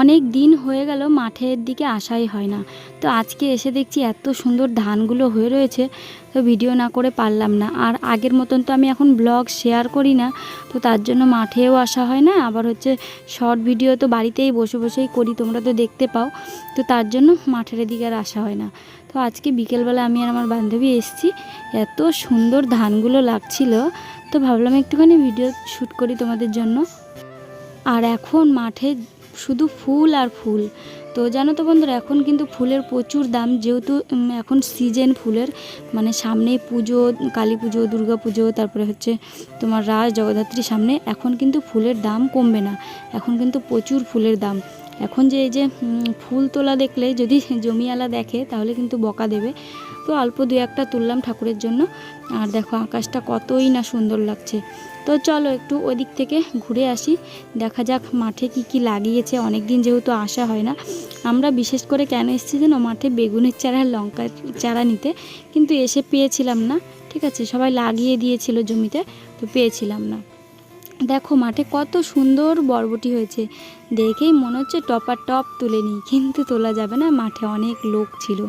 অনেক দিন হয়ে গেল মাঠের দিকে আসাই হয় না। তো আজকে এসে দেখছি এত সুন্দর ধানগুলো হয়ে রয়েছে, তো ভিডিও না করে পারলাম না। আর আগের মতন তো আমি এখন ব্লগ শেয়ার করি না, তো তার জন্য মাঠেও আসা হয় না। আবার হচ্ছে শর্ট ভিডিও তো বাড়িতেই বসে বসেই করি, তোমরা তো দেখতে পাও। তো তার জন্য মাঠের দিকে আর আসা হয় না। তো আজকে বিকেলবেলা আমি আর আমার বান্ধবী এসেছি, এত সুন্দর ধানগুলো লাগছিল। তো ভাবলাম একটুখানি ভিডিও শ্যুট করি তোমাদের জন্য। আর এখন মাঠে শুধু ফুল আর ফুল। তো জানো তো বন্ধুরা, এখন কিন্তু ফুলের প্রচুর দাম। যেহেতু এখন সিজন ফুলের মানে সামনে পুজো, কালী পুজো, দুর্গা পুজো, তারপরে হচ্ছে তোমার রাজ জগদ্ধাত্রী সামনে, এখন কিন্তু ফুলের দাম কমবে না। এখন কিন্তু প্রচুর ফুলের দাম। এখন যে এই যে ফুল তোলা দেখলে যদি জমিওয়ালা দেখে, তাহলে কিন্তু বকা দেবে। তো অল্প দু একটা তুললাম ঠাকুরের জন্য। আর দেখো আকাশটা কতই না সুন্দর লাগছে। তো চলো একটু ওদিক থেকে ঘুরে আসি। দেখা যাক মাঠে কি কি লাগিয়েছে। অনেক দিন যেহেতু আসা হয় না। আমরা বিশেষ করে কেন এসেছি যেন মাঠে বেগুনের চারা, লঙ্কার চারা নিতে। কিন্তু এসে পেয়েছিলাম না। ঠিক আছে, সবাই লাগিয়ে দিয়েছিল জমিতে, তো পেয়েছিলাম না। দেখো মাঠে কত সুন্দর বরবটি হয়েছে। দেখেই মনে হচ্ছে টপার টপ তুলে নিই। কিন্তু তোলা যাবে না, মাঠে অনেক লোক ছিল।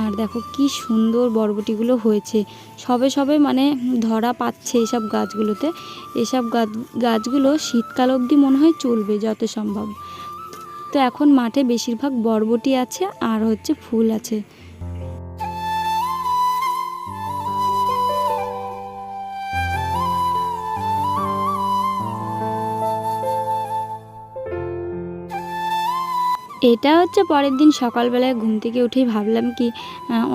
আর দেখো কি সুন্দর বরবটিগুলো হয়েছে। সবে সবে মানে ধরা পাচ্ছে এসব গাছগুলোতে। এসব গাছ, গাছগুলো শীতকাল অবধি মনে হয় চলবে যত সম্ভব। তো এখন মাঠে বেশিরভাগ বরবটি আছে আর হচ্ছে ফুল আছে। এটা হচ্ছে পরের দিন সকালবেলায় ঘুম থেকে উঠেই ভাবলাম কি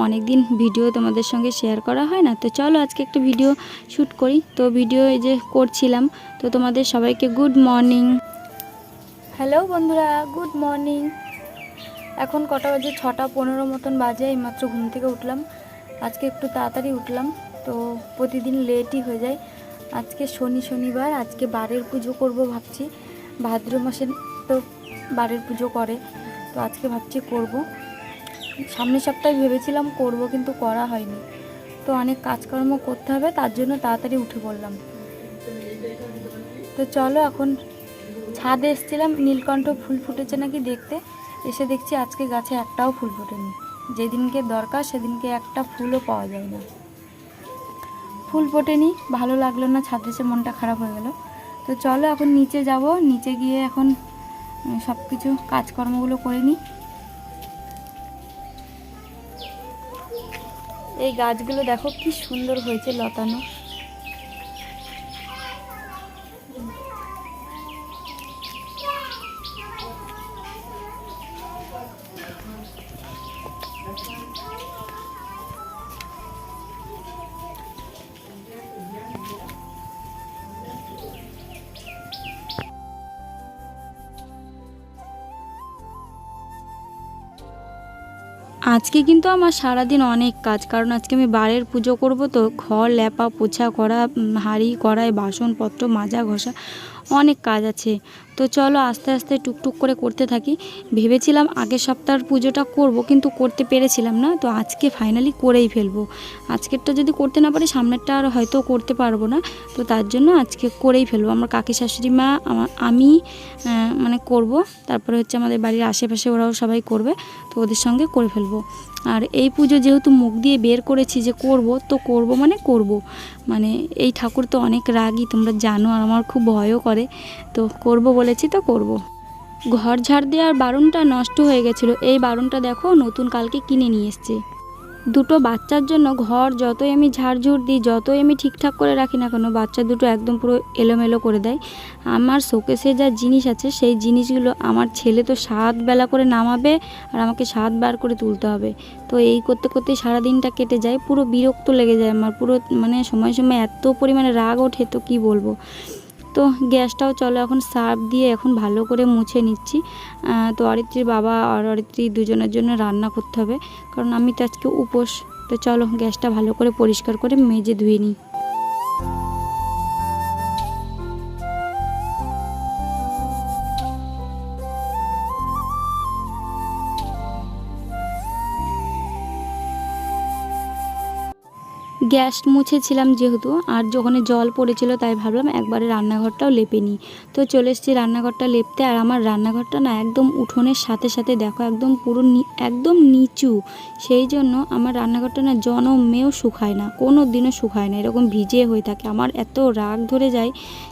অনেক দিন ভিডিও তোমাদের সঙ্গে শেয়ার করা হয় না। তো চলো আজকে একটা ভিডিও শ্যুট করি। তো ভিডিও এই যে করছিলাম, তো তোমাদের সবাইকে গুড মর্নিং হ্যালো বন্ধুরা গুড মর্নিং এখন কটা বাজে? ছটা পনেরো মতন বাজে, এইমাত্র ঘুম থেকে উঠলাম। আজকে একটু তাড়াতাড়ি উঠলাম, তো প্রতিদিন লেটই হয়ে যায়। আজকে শনি শনিবার, আজকে বারের পুজো করব ভাবছি। ভাদ্র মাসের তো বারের পুজো করে। তো আজকে ভাবছি করব। সামনের সপ্তাহে ভেবেছিলাম করব কিন্তু করা হয়নি। তো অনেক কাজকর্ম করতে হবে, তার জন্য তাড়াতাড়ি উঠে পড়লাম। তো চলো এখন ছাদে এসেছিলাম, নীলকণ্ঠ ফুল ফুটেছে নাকি দেখতে। এসে দেখছি আজকে গাছে একটাও ফুল ফোটেনি। যেদিনকে দরকার সেদিনকে একটা ফুলও পাওয়া যায় না। ফুল ফোটেনি, ভালো লাগল না, ছাদে এসে মনটা খারাপ হয়ে গেল। তো চলো এখন নিচে যাব, নিচে গিয়ে এখন সব কিছু কাজকর্মগুলো করে নিই। এই গাছগুলো দেখো কি সুন্দর হয়েছে লতানো। আজকে কিন্তু আমার সারাদিন অনেক কাজ, কারণ আজকে আমি বারের পুজো করব তো ঘর ল্যাপা পোছা করা হাড়ি কড়াই, বাসনপত্র, মাজা ঘষা অনেক কাজ আছে। তো চলো আস্তে আস্তে টুকটুক করে করতে থাকি। ভেবেছিলাম আগের সপ্তাহের পুজোটা করব, কিন্তু করতে পেরেছিলাম না। তো আজকে ফাইনালি করেই ফেলব। আজকেরটা যদি করতে না পারি, সামনেরটা আর হয়তো করতে পারব না। তো তার জন্য আজকে করেই ফেলব। আমার কাকি শাশুড়ি মা, আমা- মানে করব। তারপরে হচ্ছে আমাদের বাড়ির আশেপাশে ওরাও সবাই করবে। তো ওদের সঙ্গে করে ফেলব। আর এই পুজো যেহেতু মুখ দিয়ে বের করেছি যে করব, তো করব মানে করব। মানে এই ঠাকুর তো অনেক রাগই তোমরা জানো, আর আমার খুব ভয়ও করে। তো করব বলেছি তো করব। ঘর ঝাড় দেওয়ার বারুনটা নষ্ট হয়ে গেছিল। এই বারুনটা দেখো, নতুন কালকে কিনে নিয়ে এসছে। দুটো বাচ্চার জন্য ঘর যতই আমি ঝাড়ঝুড় দিই, যতই আমি ঠিকঠাক করে রাখি না কেন, বাচ্চা দুটো একদম পুরো এলোমেলো করে দেয়। আমার শোকেসে যা জিনিস আছে, সেই জিনিসগুলো আমার ছেলে তো সাত বেলা করে নামাবে আর আমাকে সাত বার করে তুলতে হবে। তো এই করতে করতে সারা দিনটা কেটে যায়, পুরো বিরক্ত লেগে যায় আমার। পুরো মানে সময় সময় এত পরিমাণে রাগ ওঠে, তো কী বলব? তো গ্যাসটাও চলো, এখন সার্ফ দিয়ে এখন ভালো করে মুছে নিচ্ছি। তো অরিত্রীর বাবা আর অরিত্রী দুজনের জন্য রান্না করতে হবে, কারণ আমি তো আজকে উপোস। তো চলো গ্যাসটা ভালো করে পরিষ্কার করে মেজে ধুয়ে নিই। গ্যাস মুছেছিলাম যেহেতু, আর যখন জল পড়েছিল তাই ভাবলাম একবারে রান্নাঘরটাও লেপে নিই। তো চলে এসেছি রান্নাঘরটা লেপতে, আর আমার রান্নাঘরটা না একদম উঠোনের সাথে সাথে দেখো একদম পুরো একদম নিচু। সেই জন্য আমার রান্নাঘরটা না জনমেও শুকায় না কোনো দিনও শুকায় না, এরকম ভিজে হয়ে থাকে। আমার এত রাগ ধরে যায়,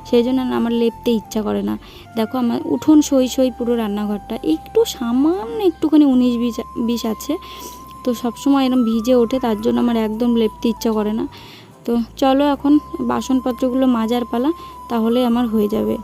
সেই জন্য আমার লেপতে ইচ্ছা করে না। দেখো আমার উঠোন সই সই পুরো রান্নাঘরটা, একটু সামান্য একটুখানি উনিশ বিশ বিশ আছে। তো সবসময় এরম ভিজে ওঠে, তার জন্য আমার একদম লেপতে ইচ্ছা করে না। তো চলো এখন বাসনপত্রগুলো মাজার পালা, তাহলে আমার হয়ে যাবে।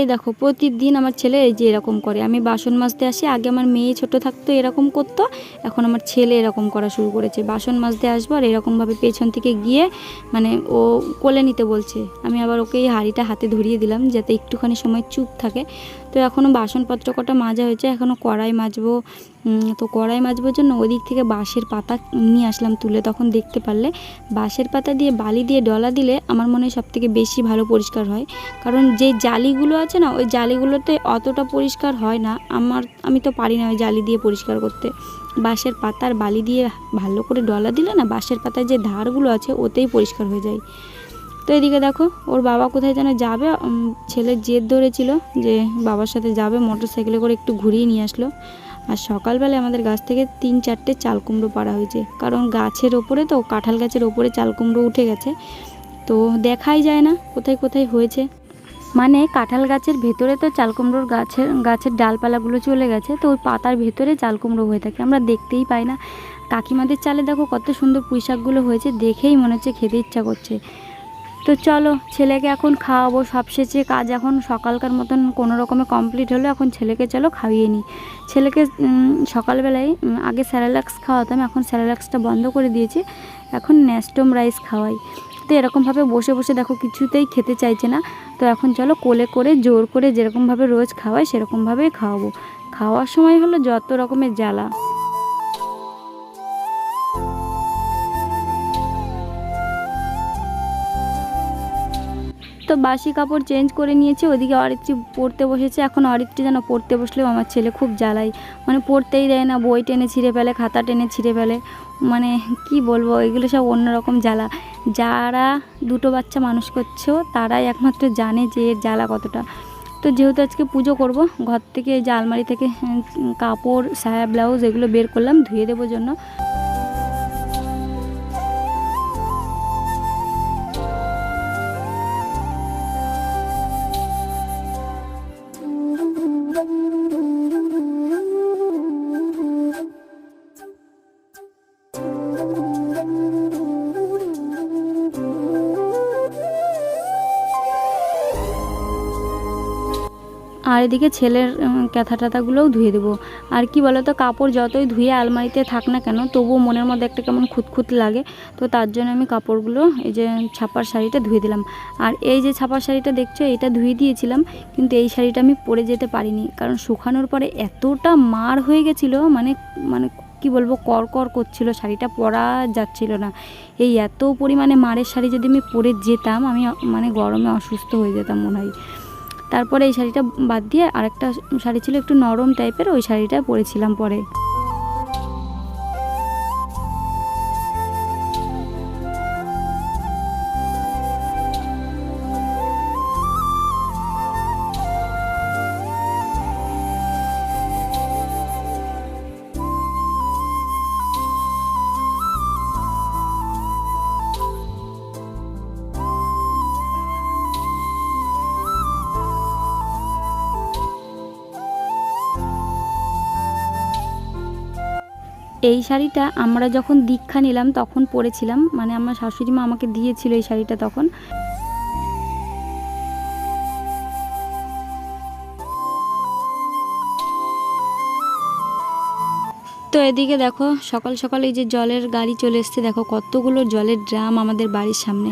এই দেখো, প্রতিদিন আমার ছেলে এই যে এরকম করে। আমি বাসন মাজতে আসি, আগে আমার মেয়ে ছোট থাকতো, এরকম করতো, এখন আমার ছেলে এরকম করা শুরু করেছে। বাসন মাজতে আসব আর এরকমভাবে পেছন থেকে গিয়ে মানে ও কোলে নিতে বলছে। আমি আবার ওকে এই হাঁড়িটা হাতে ধরিয়ে দিলাম, যাতে একটুখানি সময় চুপ থাকে। তো এখনও বাসনপত্র কটা মাজা হয়েছে এখনও কড়াই মাজবো তো কড়াই মাজবোর জন্য ওদিক থেকে বাঁশের পাতা নিয়ে আসলাম তুলে। তখন দেখতে পারলে বাঁশের পাতা দিয়ে বালি দিয়ে ডলা দিলে আমার মনে হয় সব থেকে বেশি ভালো পরিষ্কার হয়। কারণ যে জালিগুলো আছে না, ওই জালিগুলোতে অতটা পরিষ্কার হয় না। আমার, আমি তো পারি না ওই জালি দিয়ে পরিষ্কার করতে। বাঁশের পাতার বালি দিয়ে ভালো করে ডলা দিলে না বাঁশের পাতার যে ধারগুলো আছে ওতেই পরিষ্কার হয়ে যায়। তো এদিকে দেখো, ওর বাবা কোথায় যেন যাবে ছেলের জেদ ধরেছিল যে বাবার সাথে যাবে মোটর সাইকেলে করে একটু ঘুরিয়ে নিয়ে আসলো। আর সকালবেলায় আমাদের গাছ থেকে তিন চারটে চাল কুমড়ো পাড়া হয়েছে। কারণ গাছের ওপরে তো, কাঁঠাল গাছের ওপরে চাল কুমড়ো উঠে গেছে। তো দেখাই যায় না কোথায় কোথায় হয়েছে। মানে কাঁঠাল গাছের ভেতরে তো চাল কুমড়োর গাছের গাছের ডালপালাগুলো চলে গেছে, তো ওই পাতার ভেতরে চাল কুমড়ো হয়ে থাকে। আমরা দেখতেই পাই না। কাকিমাদের চালে দেখো কত সুন্দর পুঁই শাকগুলো হয়েছে, দেখেই মনে হচ্ছে খেতে ইচ্ছা করছে। তো চলো, ছেলেকে এখন খাওয়াবো। সবশেষে কাজ এখন সকালকার মতন কোনো রকমে কমপ্লিট হলো, এখন ছেলেকে চলো খাইয়ে নিই। ছেলেকে সকালবেলায় আগে স্যারালাক্স খাওয়াতাম, এখন স্যারালাক্সটা বন্ধ করে দিয়েছি। এখন ন্যাস্টম রাইস খাওয়াই। তো এরকমভাবে বসে বসে দেখো, কিছুতেই খেতে চাইছে না। তো এখন চলো কোলে করে, জোর করে যেরকমভাবে রোজ খাওয়াই, সেরকমভাবেই খাওয়াবো। খাওয়ার সময় হলো যত রকমের জ্বালা। বাসি কাপড় চেঞ্জ করে নিয়েছি, ওদিকে অরিত্রী পড়তে বসেছে। এখন অরিত্রী যেন পড়তে বসলেও আমার ছেলে খুব জ্বালাই মানে পড়তেই দেয় না, বই টেনে ছিঁড়ে ফেলে, খাতা টেনে ছিঁড়ে ফেলে। মানে কি বলব, এগুলো সব অন্যরকম জ্বালা। যারা দুটো বাচ্চা মানুষ করছ, তারাই একমাত্র জানে যে এর জ্বালা কতটা। তো যেহেতু আজকে পুজো করব, ঘর থেকে যে আলমারি থেকে কাপড়, সায়া, ব্লাউজ এগুলো বের করলাম, ধুয়ে দেবো জন্য। আর এদিকে ছেলের ক্যাথা ট্যাথাগুলোও ধুয়ে দেবো। আর কি বলতো, কাপড় যতই ধুয়ে আলমারিতে থাক না কেন, তবুও মনের মধ্যে একটা কেমন খুঁতখুত লাগে। তো তার জন্য আমি কাপড়গুলো এই যে ছাপার শাড়িটা ধুয়ে দিলাম। আর এই যে ছাপার শাড়িটা দেখছ, এটা ধুয়ে দিয়েছিলাম, কিন্তু এই শাড়িটা আমি পরে যেতে পারিনি। কারণ শুকানোর পরে এতটা মার হয়ে গেছিল মানে মানে কি বলব, কর কর করছিল, শাড়িটা পরা যাচ্ছিল না। এই এত পরিমাণে মারের শাড়ি যদি আমি পরে যেতাম, আমি মানে গরমে অসুস্থ হয়ে যেতাম মনে হয়। তারপরে এই শাড়িটা বাদ দিয়ে আরেকটা শাড়ি ছিল একটু নরম টাইপের ওই শাড়িটা পরেছিলাম পরে। এই শাড়িটা আমরা যখন দীক্ষা নিলাম, তখন পরেছিলাম। মানে আমার শাশুড়ি মা আমাকে দিয়েছিল এই শাড়িটা তখন। তো এদিকে দেখো, সকাল সকাল এই যে জলের গাড়ি চলে এসছে, দেখো কতগুলো জলের ড্রাম আমাদের বাড়ির সামনে।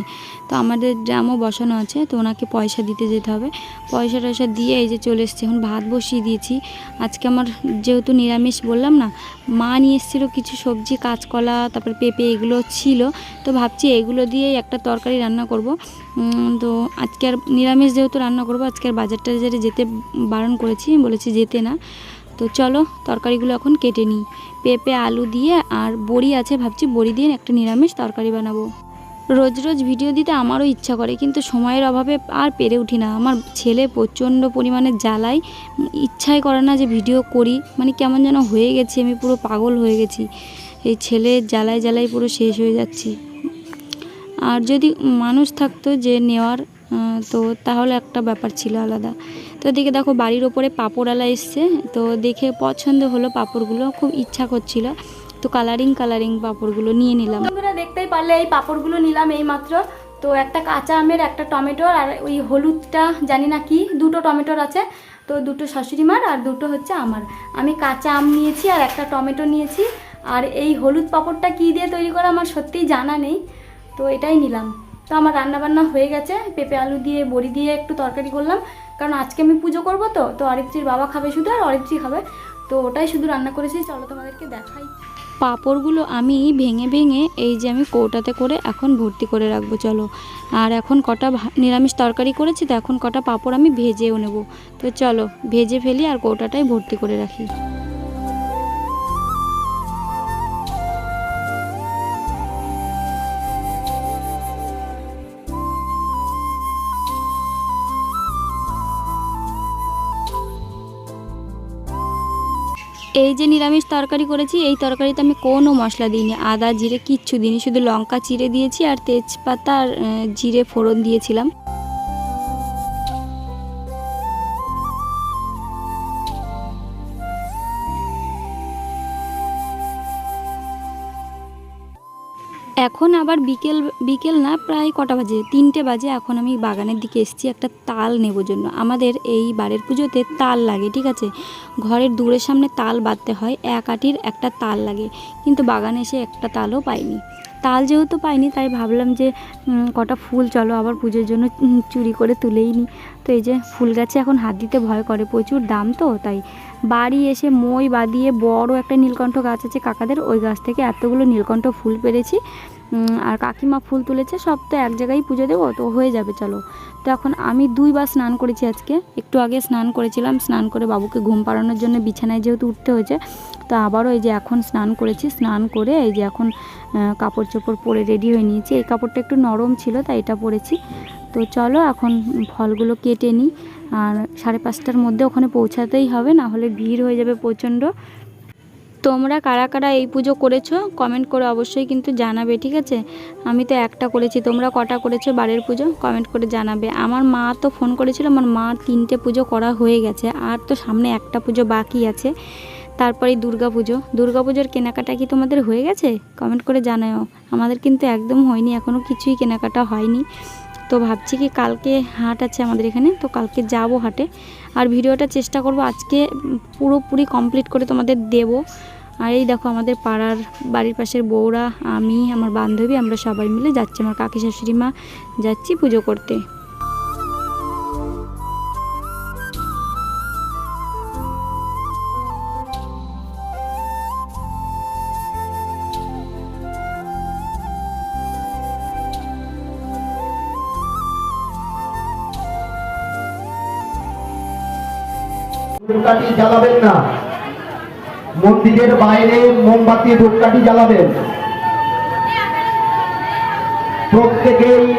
তো আমাদের ড্রামও বসানো আছে, তো ওনাকে পয়সা দিতে যেতে হবে। পয়সা টয়সা দিয়ে এই যে চলে এসছে, এখন ভাত বসিয়ে দিয়েছি। আজকে আমার যেহেতু নিরামিষ বললাম না, মা নিয়ে এসেছিল কিছু সবজি, কাঁচকলা, তারপর পেঁপে, এগুলো ছিল। তো ভাবছি এগুলো দিয়েই একটা তরকারি রান্না করব। তো আজকে আর নিরামিষ যেহেতু রান্না করব, আজকে আর বাজার টাজারে যেতে বারণ করেছি, বলেছি যেতে না। তো চলো তরকারিগুলো এখন কেটে নিই। পেঁপে, আলু দিয়ে আর বড়ি আছে, ভাবছি বড়ি দিয়ে একটা নিরামিষ তরকারি বানাবো। রোজ রোজ ভিডিও দিতে আমারও ইচ্ছা করে, কিন্তু সময়ের অভাবে আর পেরে উঠি না। আমার ছেলে প্রচণ্ড পরিমাণে জ্বালাই ইচ্ছাই করে না যে ভিডিও করি। মানে কেমন যেন হয়ে গেছি, আমি পুরো পাগল হয়ে গেছি। এই ছেলে জ্বালায় জ্বালায় পুরো শেষ হয়ে যাচ্ছি। আর যদি মানুষ থাকতো যে নেওয়ার তো তাহলে একটা ব্যাপার ছিল আলাদা। তো এদিকে দেখো বাড়ির ওপরে পাঁপড়ালা এসছে। তো দেখে পছন্দ হলো পাপড়গুলো, খুব ইচ্ছা করছিল। তো কালারিং কালারিং পাঁপড়গুলো নিয়ে নিলাম। বন্ধুরা দেখতেই পারলে এই পাঁপড়গুলো নিলাম এই মাত্র তো একটা কাঁচা আমের, একটা টমেটোর আর ওই হলুদটা, জানি না কি, দুটো টমেটোর আছে। তো দুটো শাশুড়ি মার আর দুটো হচ্ছে আমার। আমি কাঁচা আম নিয়েছি আর একটা টমেটো নিয়েছি। আর এই হলুদ পাঁপড়টা কী দিয়ে তৈরি করা আমার সত্যিই জানা নেই। তো এটাই নিলাম। তো আমার রান্নাবান্না হয়ে গেছে। পেঁপে, আলু দিয়ে, বড়ি দিয়ে একটু তরকারি করলাম। কারণ আজকে আমি পুজো করব তো তো অরিত্রির বাবা খাবে শুধু আর অরিত্রি খাবে। তো ওটাই শুধু রান্না করেছি, চলো তোমাদেরকে দেখাই। পাঁপড়গুলো আমি ভেঙে ভেঙে এই যে আমি কৌটাতে করে এখন ভর্তি করে রাখব, চলো। আর এখন কটা নিরামিষ তরকারি করেছি, তো এখন কটা পাঁপড় আমি ভেজেও নেব। তো চলো, ভেজে ফেলি আর কৌটাটাই ভর্তি করে রাখি। এই যে নিরামিষ তরকারি করেছি, এই তরকারিতে আমি কোনো মশলা দিইনি। আদা, জিরে, কিচ্ছু দিইনি। শুধু লঙ্কা চিরে দিয়েছি আর তেজপাতা আর জিরে ফোড়ন দিয়েছিলাম। এখন আবার বিকেল বিকেল না, প্রায় কটা বাজে, তিনটে বাজে, এখন আমি বাগানের দিকে এসেছি, একটা তাল নেবার জন্য। আমাদের এই বাড়ির পুজোতে তাল লাগে, ঠিক আছে? ঘরের দূরের সামনে তাল বাঁধতে হয়, এক আটির একটা তাল লাগে, কিন্তু বাগানে এসে একটা তালও পাইনি। তাল যেহেতু পাইনি, তাই ভাবলাম যে কটা ফুল চলো আবার পুজোর জন্য চুরি করে তুলেই নি। তো এই যে ফুল গাছে এখন হাত দিতে ভয় করে, প্রচুর দাম তো, তাই বাড়ি এসে মই বাঁধিয়ে বড় একটা নীলকণ্ঠ গাছ আছে কাকাদের, ওই গাছ থেকে এতগুলো নীলকণ্ঠ ফুল পেরেছি। আর কাকিমা ফুল তুলেছে, সব তো এক জায়গায় পুজো দেবো, তো হয়ে যাবে, চলো। তো এখন আমি দুইবার স্নান করেছি আজকে, একটু আগে স্নান করেছিলাম, স্নান করে বাবুকে ঘুম পাড়ানোর জন্য বিছানায় যেহেতু উঠতে হয়েছে, তো আবারও এই যে এখন স্নান করেছি, স্নান করে এই যে এখন কাপড় চোপড় পরে রেডি হয়ে নিয়েছি। এই কাপড়টা একটু নরম ছিল, তাই এটা পরেছি। তো চলো এখন ফলগুলো কেটে নিই। আর সাড়ে পাঁচটার মধ্যে ওখানে পৌঁছাতেই হবে, না হলে ভিড় হয়ে যাবে প্রচণ্ড। তোমরা কারা কারা এই পুজো করেছ কমেন্ট করে অবশ্যই কিন্তু জানাবে, ঠিক আছে? আমি তো একটা করেছি, তোমরা কটা করেছ বাড়ির পুজো? কমেন্ট করে জানাবে। আমার মা তো ফোন করেছিল, আমার মা তিনটে পুজো করা হয়ে গেছে, আর তো সামনে একটা পুজো বাকি আছে। তারপরে দুর্গা পুজো। দুর্গা পুজোর কেনাকাটা কি তোমাদের হয়ে গেছে? কমেন্ট করে জানাও আমাদের কিন্তু একদম হয়নি এখনও কিছুই কেনাকাটা হয়নি। তো ভাবছি কি কালকে হাট আছে আমাদের এখানে, তো কালকে যাব হাটে। আর ভিডিওটা চেষ্টা করব আজকে পুরোপুরি কমপ্লিট করে তোমাদের দেব। আর এই দেখো আমাদের পাড়ার বাড়ির পাশের বউরা, আমি, আমার বান্ধবী, আমরা সবাই মিলে যাচ্ছি, আমার কাকি শাশুড়ি মা যাচ্ছি পুজো করতে। ধূপকাঠি জ্বালাবেন না। মন্দিরের বাইরে মোমবাতি ধূপকাঠি জ্বালাবেন। প্রত্যেকেই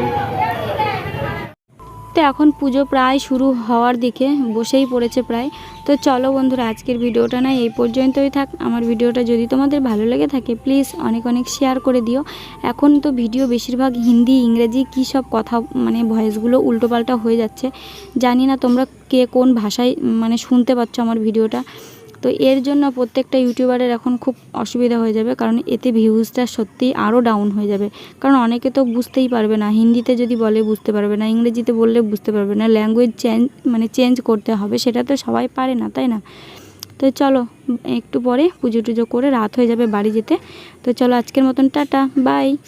তো এখন পুজো প্রায় শুরু হওয়ার দিকে, বসেই পড়েছে প্রায়। তো চলো বন্ধুরা, আজকের ভিডিওটা না এই পর্যন্তই থাক। আমার ভিডিওটা যদি তোমাদের ভালো লেগে থাকে প্লিজ অনেক অনেক শেয়ার করে দিও। এখন তো ভিডিও বেশিরভাগ হিন্দি, ইংরেজি কী সব কথা মানে ভয়েসগুলো উল্টোপাল্টা হয়ে যাচ্ছে। জানি না তোমরা কে কোন ভাষায় মানে শুনতে পাচ্ছ আমার ভিডিওটা। তো এর জন্য প্রত্যেকটা ইউটিউবারের এখন খুব অসুবিধা হয়ে যাবে, কারণ এতে ভিউজটা সত্যিই আরও ডাউন হয়ে যাবে। কারণ অনেকে তো বুঝতেই পারবে না, হিন্দিতে যদি বলে বুঝতে পারবে না, ইংরেজিতে বললে বুঝতে পারবে না ল্যাঙ্গুয়েজ চেঞ্জ মানে চেঞ্জ করতে হবে, সেটা তো সবাই পারে না, তাই না? তো চলো, একটু পরে পুজো টুজো করে রাত হয়ে যাবে বাড়ি যেতে। তো চলো আজকের মতন টাটা বাই